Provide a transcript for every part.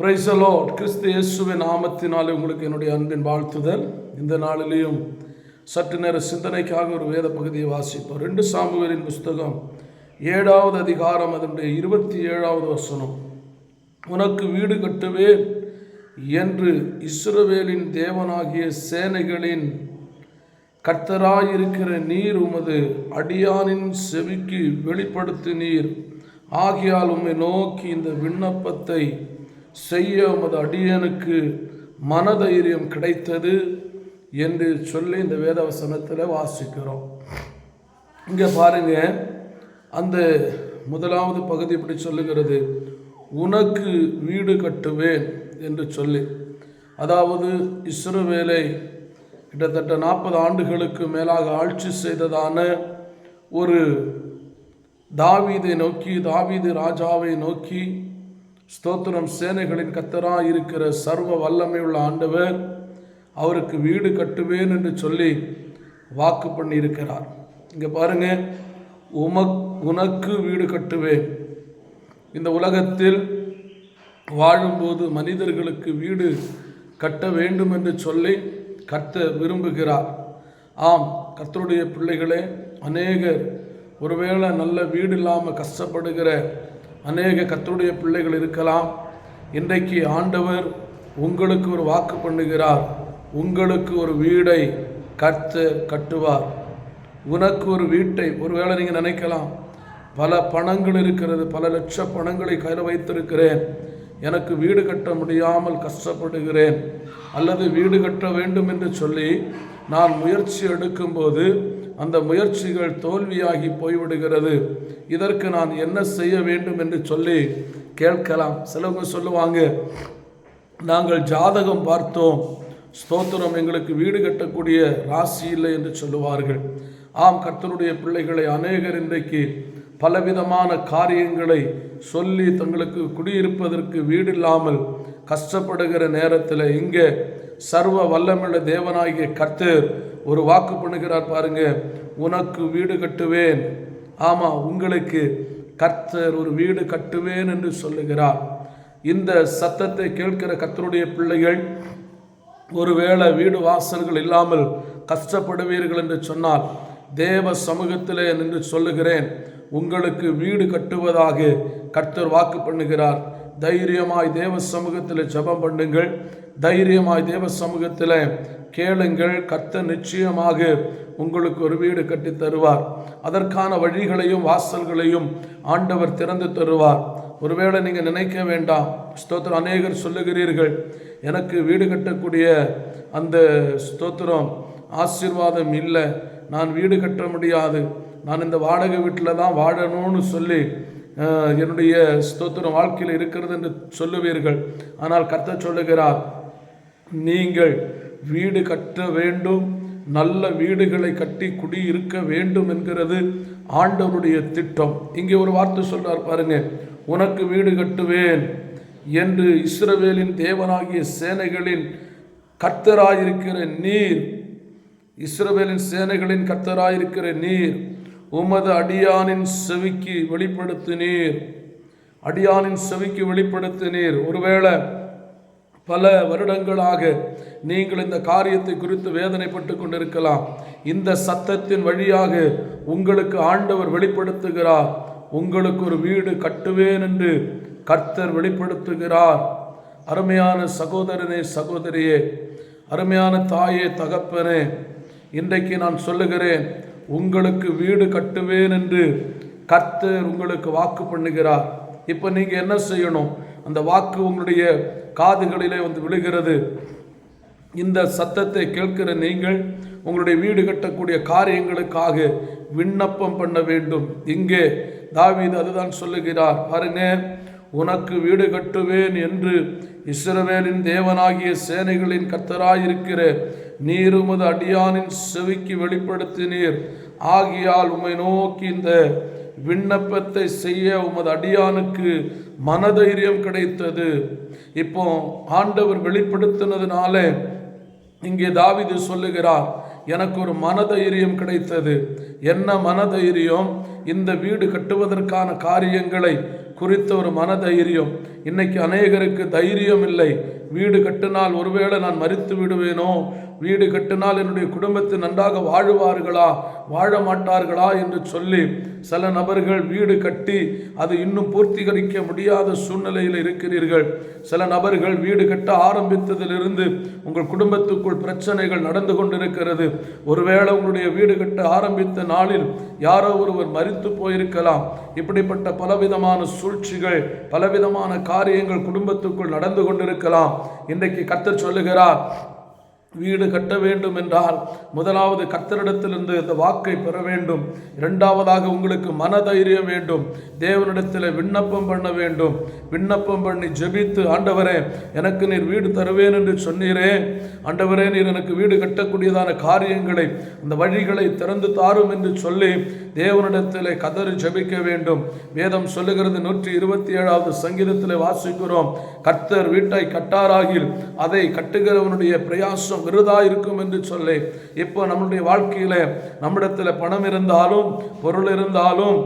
பிரைசலோ கிறிஸ்து இயேசுவின் நாமத்தினாலே உங்களுக்கு என்னுடைய அன்பின் வாழ்த்துதல். இந்த நாளிலேயும் சற்று நேர சிந்தனைக்காக ஒரு வேத பகுதியை வாசிப்போம். ரெண்டு சாமுவேலின் புஸ்தகம் ஏழாவது அதிகாரம் அதனுடைய இருபத்தி ஏழாவது வசனம். உனக்கு வீடு கட்டுவேன் என்று இஸ்ரவேலின் தேவனாகிய சேனைகளின் கர்த்தராயிருக்கிற நீர் உமது அடியானின் செவிக்கு வெளிப்படுத்தினீர். ஆகியால் உம்மை நோக்கி இந்த விண்ணப்பத்தை செய்ய உமது அடியனுக்கு மனதைரியம் கிடைத்தது என்று சொல்லி இந்த வேதவசனத்தில் வாசிக்கிறோம். இங்கே பாருங்க அந்த முதலாவது பகுதி இப்படி சொல்லுகிறது? உனக்கு வீடு கட்டுவேன் என்று சொல்லி. அதாவது இஸ்ரோவேலை கிட்டத்தட்ட நாற்பது ஆண்டுகளுக்கு மேலாக ஆட்சி செய்ததான ஒரு தாவீதை நோக்கி தாவீது ராஜாவை நோக்கி ஸ்தோத்திரம் சேனைகளின் கத்தராக இருக்கிற சர்வ வல்லமையுள்ள ஆண்டவர் அவருக்கு வீடு கட்டுவேன் என்று சொல்லி வாக்கு பண்ணியிருக்கிறார். இங்கே பாருங்க உமக் உனக்கு வீடு கட்டுவேன். இந்த உலகத்தில் வாழும்போது மனிதர்களுக்கு வீடு கட்ட வேண்டும் என்று சொல்லி கத்த விரும்புகிறார். ஆம் கர்த்தருடைய பிள்ளைகளே அநேகர் ஒருவேளை நல்ல வீடு இல்லாமல் கஷ்டப்படுகிற அநேக கத்துடைய பிள்ளைகள் இருக்கலாம். இன்றைக்கு ஆண்டவர் உங்களுக்கு ஒரு வாக்கு பண்ணுகிறார். உங்களுக்கு ஒரு வீடை கத்து கட்டுவார். உனக்கு ஒரு வீட்டை ஒருவேளை நீங்கள் நினைக்கலாம் பல பணங்கள் இருக்கிறது பல லட்ச பணங்களை கையில் வைத்திருக்கிறேன். எனக்கு வீடு கட்ட முடியாமல் கஷ்டப்படுகிறேன். அல்லது வீடு கட்ட வேண்டும் என்று சொல்லி நான் முயற்சி எடுக்கும்போது அந்த முயற்சிகள் தோல்வியாகி போய்விடுகிறது. இதற்கு நான் என்ன செய்ய வேண்டும் என்று சொல்லி கேட்கலாம். சிலவங்க சொல்லுவாங்க நாங்கள் ஜாதகம் பார்த்தோம். ஸ்தோத்திரம் எங்களுக்கு வீடு கட்டக்கூடிய ராசி இல்லை என்று சொல்லுவார்கள். ஆம் கர்த்தருடைய பிள்ளைகளை அநேகர் இன்றைக்கு பலவிதமான காரியங்களை சொல்லி தங்களுக்கு குடியிருப்பதற்கு வீடு இல்லாமல் கஷ்டப்படுகிற நேரத்தில் இங்கே சர்வ வல்லமுள்ள தேவனாகிய கர்த்தர் ஒரு வாக்கு பண்ணுகிறார் பாருங்க. உனக்கு வீடு கட்டுவேன். ஆமாம் உங்களுக்கு கர்த்தர் ஒரு வீடு கட்டுவேன் என்று சொல்லுகிறார். இந்த சத்தத்தை கேட்கிற கர்த்தருடைய பிள்ளைகள் ஒருவேளை வீடு வாசல்கள் இல்லாமல் கஷ்டப்படுவீர்கள் என்று சொன்னால் தேவ சமூகத்திலே நின்று சொல்லுகிறேன். உங்களுக்கு வீடு கட்டுவதாக கர்த்தர் வாக்கு பண்ணுகிறார். தைரியமாய் தேவ சமூகத்தில் ஜெபம் பண்ணுங்கள். தைரியமாய் தேவ சமூகத்தில் கேளுங்கள். கத்த நிச்சயமாக உங்களுக்கு ஒரு வீடு கட்டி தருவார். அதற்கான வழிகளையும் வாசல்களையும் ஆண்டவர் திறந்து தருவார். ஒருவேளை நீங்கள் நினைக்க வேண்டாம். ஸ்தோத்திரம். அநேகர் சொல்லுகிறீர்கள். எனக்கு வீடு கட்டக்கூடிய அந்த ஸ்தோத்திரம் ஆசீர்வாதம் இல்லை. நான் வீடு கட்ட முடியாது. நான் இந்த வாடகை வீட்டில் தான் வாழணும்னு சொல்லி என்னுடைய ஸ்தோத்திரம் வாழ்க்கையில் இருக்கிறது என்று சொல்லுவீர்கள். ஆனால் கர்த்த சொல்லுகிறார் நீங்கள் வீடு கட்ட வேண்டும் நல்ல வீடுகளை கட்டி குடியிருக்க வேண்டும் என்கிறது ஆண்டவருடைய திட்டம். இங்கே ஒரு வார்த்தை சொல்றார் பாருங்க உனக்கு வீடு கட்டுவேன் என்று இஸ்ரவேலின் தேவனாகிய சேனைகளின் கர்த்தராயிருக்கிற நீர் இஸ்ரவேலின் சேனைகளின் கர்த்தராயிருக்கிற நீர் உமது அடியானின் செவிக்கு வெளிப்படுத்தினீர். அடியானின் செவிக்கு வெளிப்படுத்தினீர். ஒருவேளை பல வருடங்களாக நீங்கள் இந்த காரியத்தை குறித்து வேதனைப்பட்டு கொண்டிருக்கலாம். இந்த சத்தத்தின் வழியாக உங்களுக்கு ஆண்டவர் வெளிப்படுத்துகிறார். உங்களுக்கு ஒரு வீடு கட்டுவேன் என்று கர்த்தர் வெளிப்படுத்துகிறார். அருமையான சகோதரனே சகோதரியே அருமையான தாயே தகப்பனே இன்றைக்கு நான் சொல்லுகிறேன் உங்களுக்கு வீடு கட்டுவேன் என்று கர்த்தர் உங்களுக்கு வாக்கு பண்ணுகிறார். இப்போ நீங்கள் என்ன செய்யணும்? அந்த வாக்கு உங்களுடைய காதுகளிலே வந்து விழுகிறது. இந்த சத்தத்தை கேட்கிற நீங்கள் உங்களுடைய வீடு கட்டக்கூடிய காரியங்களுக்காக விண்ணப்பம் பண்ண வேண்டும். இங்கே தாவீது அதுதான் சொல்லுகிறார். பாருங்க உனக்கு வீடு கட்டுவேன் என்று இஸ்ரவேலின் தேவனாகிய சேனைகளின் கத்தராயிருக்கிற நீர் உமது அடியானின் செவிக்கு வெளிப்படுத்தினீர். ஆகியால் உம்மை நோக்கி இந்த விண்ணப்பத்தை செய்ய உமது அடியானுக்கு மனதைரியம் கிடைத்தது. இப்போ ஆண்டவர் வெளிப்படுத்தினதுனால இங்கே தாவிது சொல்லுகிறார் எனக்கு ஒரு மனதைரியம் கிடைத்தது. என்ன மனதைரியம்? இந்த வீடு கட்டுவதற்கான காரியங்களை குறித்த ஒரு மனதைரியம். இன்னைக்கு அநேகருக்கு தைரியம் இல்லை வீடு கட்டினால் ஒருவேளை நான் மறித்து விடுவேனோ? வீடு கட்டினால் என்னுடைய குடும்பத்தை நன்றாக வாழுவார்களா? வாழ மாட்டார்களா என்று சொல்லி சில நபர்கள் வீடு கட்டி அது இன்னும் பூர்த்தீகரிக்க முடியாத சூழ்நிலையில் இருக்கிறீர்கள். சில நபர்கள் வீடு கட்ட ஆரம்பித்ததிலிருந்து உங்கள் குடும்பத்துக்குள் பிரச்சனைகள் நடந்து கொண்டிருக்கிறது. ஒருவேளை உங்களுடைய வீடு கட்ட ஆரம்பித்த நாளில் யாரோ ஒருவர் மறித்து போயிருக்கலாம். இப்படிப்பட்ட பலவிதமான சூழ்ச்சிகள் பலவிதமான காரியங்கள் குடும்பத்துக்குள் நடந்து கொண்டிருக்கலாம். இன்றைக்கு கத்தர் சொல்லுகிறார் வீடு கட்ட வேண்டும் என்றால் முதலாவது கத்தரிடத்திலிருந்து இந்த வாக்கை பெற வேண்டும். இரண்டாவதாக உங்களுக்கு மனதைரியம் வேண்டும். தேவனிடத்தில் விண்ணப்பம் பண்ண வேண்டும். விண்ணப்பம் பண்ணி ஜெபித்து ஆண்டவரே எனக்கு நீர் வீடு தருவேன் என்று சொன்னீரே. ஆண்டவரே நீர் எனக்கு வீடு கட்டக்கூடியதான காரியங்களை அந்த வழிகளை திறந்து தாரும் என்று சொல்லி தேவனிடத்தில் கதறி ஜெபிக்க வேண்டும். வேதம் சொல்லுகிறது நூற்றி இருபத்தி ஏழாவது சங்கீதத்தில் வாசிக்கிறோம். கர்த்தர் வீட்டை கட்டாராகில் அதை கட்டுகிறவனுடைய பிரயாசம் விருதா இருக்கும் என்று சொல்லி இப்போ நம்மளுடைய வாழ்க்கையில் நம்மிடத்தில் பணம் இருந்தாலும் பொருள் இருந்தாலும்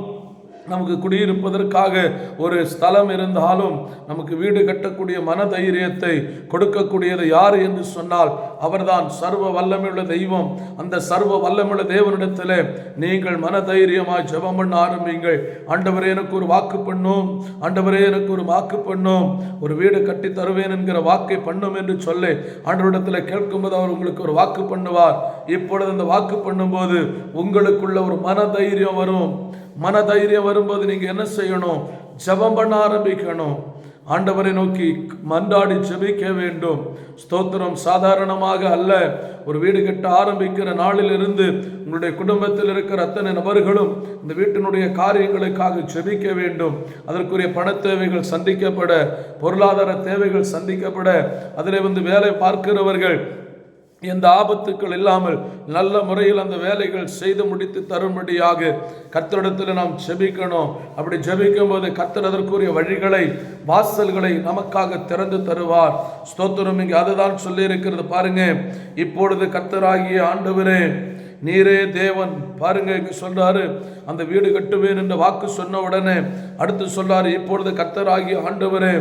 நமக்கு குடியிருப்பதற்காக ஒரு ஸ்தலம் இருந்தாலும் நமக்கு வீடு கட்டக்கூடிய மன தைரியத்தை கொடுக்கக்கூடியது யார் என்று சொன்னால் அவர்தான் சர்வ வல்லமையுள்ள தெய்வம். அந்த சர்வ வல்லமுள்ள தேவனிடத்தில் நீங்கள் மன தைரியமாய் ஜெபம் பண்ண ஆரம்பிங்கள் ஆண்டவரே எனக்கு ஒரு வாக்கு பண்ணும். ஆண்டவரே எனக்கு ஒரு வாக்கு பண்ணும். ஒரு வீடு கட்டி தருவேன் என்கிற வாக்கை பண்ணும் என்று சொல்லி ஆண்டவரிடத்தில் கேட்கும்போது அவர் உங்களுக்கு ஒரு வாக்கு பண்ணுவார். இப்பொழுது அந்த வாக்கு பண்ணும்போது உங்களுக்குள்ள ஒரு மன தைரியம் வரும். மனதைரியம் வரும்போது நீங்கள் என்ன செய்யணும்? ஜெபம் பண்ண ஆரம்பிக்கணும். ஆண்டவரை நோக்கி மன்றாடி ஜெபிக்க வேண்டும். ஸ்தோத்திரம் சாதாரணமாக அல்ல. ஒரு வீடு கட்ட ஆரம்பிக்கிற நாளிலிருந்து உங்களுடைய குடும்பத்தில் இருக்கிற அத்தனை நபர்களும் இந்த வீட்டினுடைய காரியங்களுக்காக ஜெபிக்க வேண்டும். அதற்குரிய பண தேவைகள் சந்திக்கப்பட பொருளாதார தேவைகள் சந்திக்கப்பட அதில் வந்து வேலை பார்க்கிறவர்கள் எந்த ஆபத்துக்கள் இல்லாமல் நல்ல முறையில் அந்த வேலைகள் செய்து முடித்து தரும்படியாக கத்தரிடத்தில் நாம் ஜெபிக்கணும். அப்படி ஜெபிக்கும் போது கத்தர் அதற்குரிய வழிகளை வாசல்களை நமக்காக திறந்து தருவார். ஸ்தோத்திரம் இங்கே அதுதான் சொல்லியிருக்கிறது. பாருங்க இப்பொழுது கத்தராகிய ஆண்டவரே நீரே தேவன் பாருங்க இங்க சொல்றாரு. அந்த வீடு கட்டுவேன் என்ற வாக்கு சொன்ன உடனே அடுத்து சொல்றாரு இப்பொழுது கர்த்தராகிய ஆண்டவரே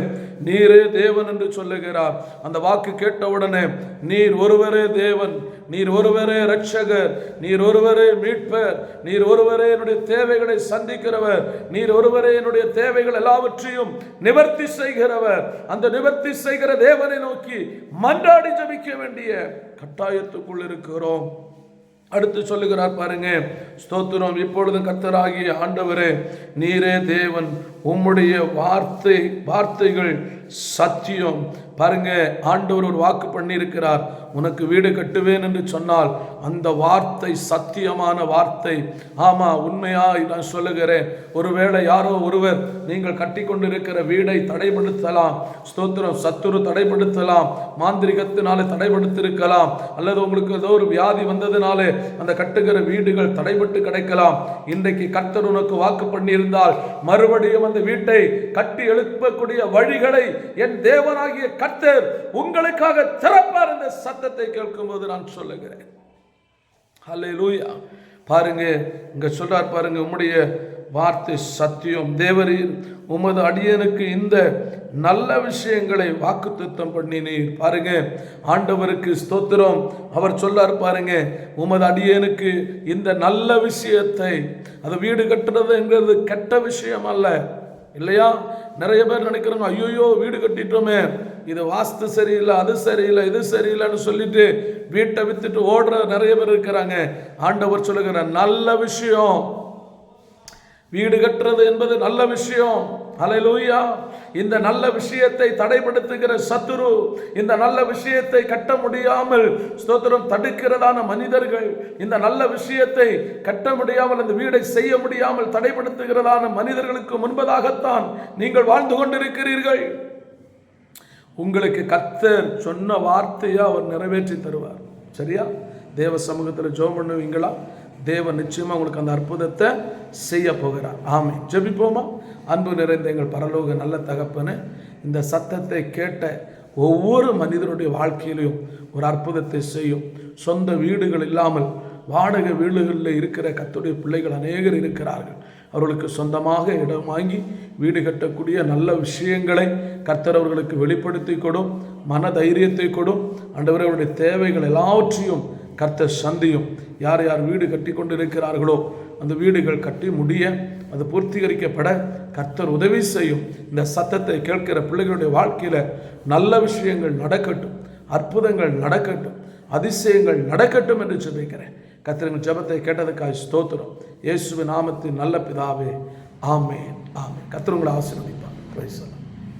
நீரே தேவன் என்று சொல்லுகிறார். அந்த வாக்கு கேட்ட உடனே நீர் ஒருவரே தேவன் நீர் ஒருவரே ரட்சகர் நீர் ஒருவரே மீட்பர் நீர் ஒருவரே என்னுடைய தேவைகளை சந்திக்கிறவர் நீர் ஒருவரே என்னுடைய தேவைகள் எல்லாவற்றையும் நிவர்த்தி செய்கிறவர். அந்த நிவர்த்தி செய்கிற தேவனை நோக்கி மன்றாடி ஜபிக்க வேண்டிய கட்டாயத்துக்குள் இருக்கிறோம். அடுத்து சொல்லுகிறார் பாருங்க. ஸ்தோத்திரம். இப்பொழுது கர்த்தராகிய ஆண்டவரே நீரே தேவன் உம்முடைய வார்த்தை வார்த்தைகள் சத்தியம். பாருங்க ஆண்டவர் ஒரு வாக்கு பண்ணியிருக்கிறார். உனக்கு வீடு கட்டுவேன் என்று சொன்னால் அந்த வார்த்தை சத்தியமான வார்த்தை. ஆமா உண்மையா நான் சொல்லுகிறேன். ஒருவேளை யாரோ ஒருவர் நீங்கள் கட்டி கொண்டிருக்கிற வீடை தடைப்படுத்தலாம் ஸ்தோத்திரம் சத்துரு தடைப்படுத்தலாம் மாந்திரிகத்தினாலே தடைப்படுத்திருக்கலாம் அல்லது உங்களுக்கு ஏதோ ஒரு வியாதி வந்ததுனாலே அந்த கட்டுகிற வீடுகள் தடைபட்டு கிடைக்கலாம். இன்றைக்கு கர்த்தர் உனக்கு வாக்கு பண்ணியிருந்தால் மறுபடியும் அந்த வீட்டை கட்டி எழுப்பக்கூடிய வழிகளை என் தேவனாகிய கர்த்தர் உங்களுக்காக திறப்பார் இந்த சத்தத்தை கேட்கும்போது நான் சொல்லுகிறேன். ஹalleluya பாருங்க இங்க சொல்றார் பாருங்க உம்முடைய வார்த்தை சத்தியம். தேவரீர் உமது அடியனுக்கு இந்த நல்ல விஷயங்களை வாக்குத்தத்தம் பண்ணினீர். பாருங்க ஆண்டவருக்கு ஸ்தோத்திரம். அவர் சொல்லார் பாருங்க உமது அடியனுக்கு இந்த நல்ல விஷயத்தை அது வீடு கட்டுறதுங்கிறது கெட்ட விஷயம் அல்ல. இல்லையா? நிறைய பேர் நினைக்கிறாங்க ஐயோயோ வீடு கட்டிட்டோமே. இது வாஸ்து சரியில்லை அது சரியில்லை இது சரியில்லைன்னு சொல்லிட்டு வீட்டை வித்துட்டு ஓடுற நிறைய பேர் இருக்கிறாங்க. ஆண்டவர் சொல்லுகிற நல்ல விஷயம். வீடு கட்டுறது என்பது நல்ல விஷயம். அலையிலூயா இந்த நல்ல விஷயத்தை தடைப்படுத்துகிற சத்துரு இந்த நல்ல விஷயத்தை கட்ட முடியாமல் ஸ்தோத்திரம் தடுக்கிறதான மனிதர்கள் இந்த நல்ல விஷயத்தை கட்ட முடியாமல் அந்த வீடை செய்ய முடியாமல் தடைப்படுத்துகிறதான மனிதர்களுக்கு முன்பதாகத்தான் நீங்கள் வாழ்ந்து கொண்டிருக்கிறீர்கள். உங்களுக்கு கத்தர் சொன்ன வார்த்தையை அவர் நிறைவேற்றி தருவார். சரியா? தேவ சமூகத்தில் ஜோம் பண்ணுவீங்களா? தேவன் நிச்சயமாக உங்களுக்கு அந்த அற்புதத்தை செய்ய போகிறார். ஆமை ஜெபிப்போமா? அன்பு நிறைந்த எங்கள் பரலோக நல்ல தகப்பனு இந்த சத்தத்தை கேட்ட ஒவ்வொரு மனிதனுடைய வாழ்க்கையிலையும் ஒரு அற்புதத்தை செய்யும். சொந்த வீடுகள் இல்லாமல் வாடகை வீடுகளில் இருக்கிற கத்துடைய பிள்ளைகள் அநேகர் இருக்கிறார்கள். அவர்களுக்கு சொந்தமாக இடம் வாங்கி வீடு கட்டக்கூடிய நல்ல விஷயங்களை கர்த்தர் அவர்களுக்கு வெளிப்படுத்தி கொடும் மன தைரியத்தை கொடும். ஆண்டவரே அவருடைய தேவைகள் எல்லாவற்றையும் கர்த்தர் சந்தியும். யார் யார் வீடு கட்டி கொண்டிருக்கிறார்களோ அந்த வீடுகள் கட்டி முடிய அது பூர்த்தீகரிக்கப்பட கர்த்தர் உதவி செய்யும். இந்த சத்தத்தை கேட்கிற பிள்ளைகளுடைய வாழ்க்கையில் நல்ல விஷயங்கள் நடக்கட்டும் அற்புதங்கள் நடக்கட்டும் அதிசயங்கள் நடக்கட்டும் என்று சொல்லிக்கிறேன் கத்திரங்கள் ஜெபத்தை கேட்டதுக்காக ஸ்தோத்திரம். இயேசுவின் நாமத்தின் நல்ல பிதாவே ஆமேன் ஆமேன். கத்திரங்களை உங்களை ஆசீர்வதிப்பார்.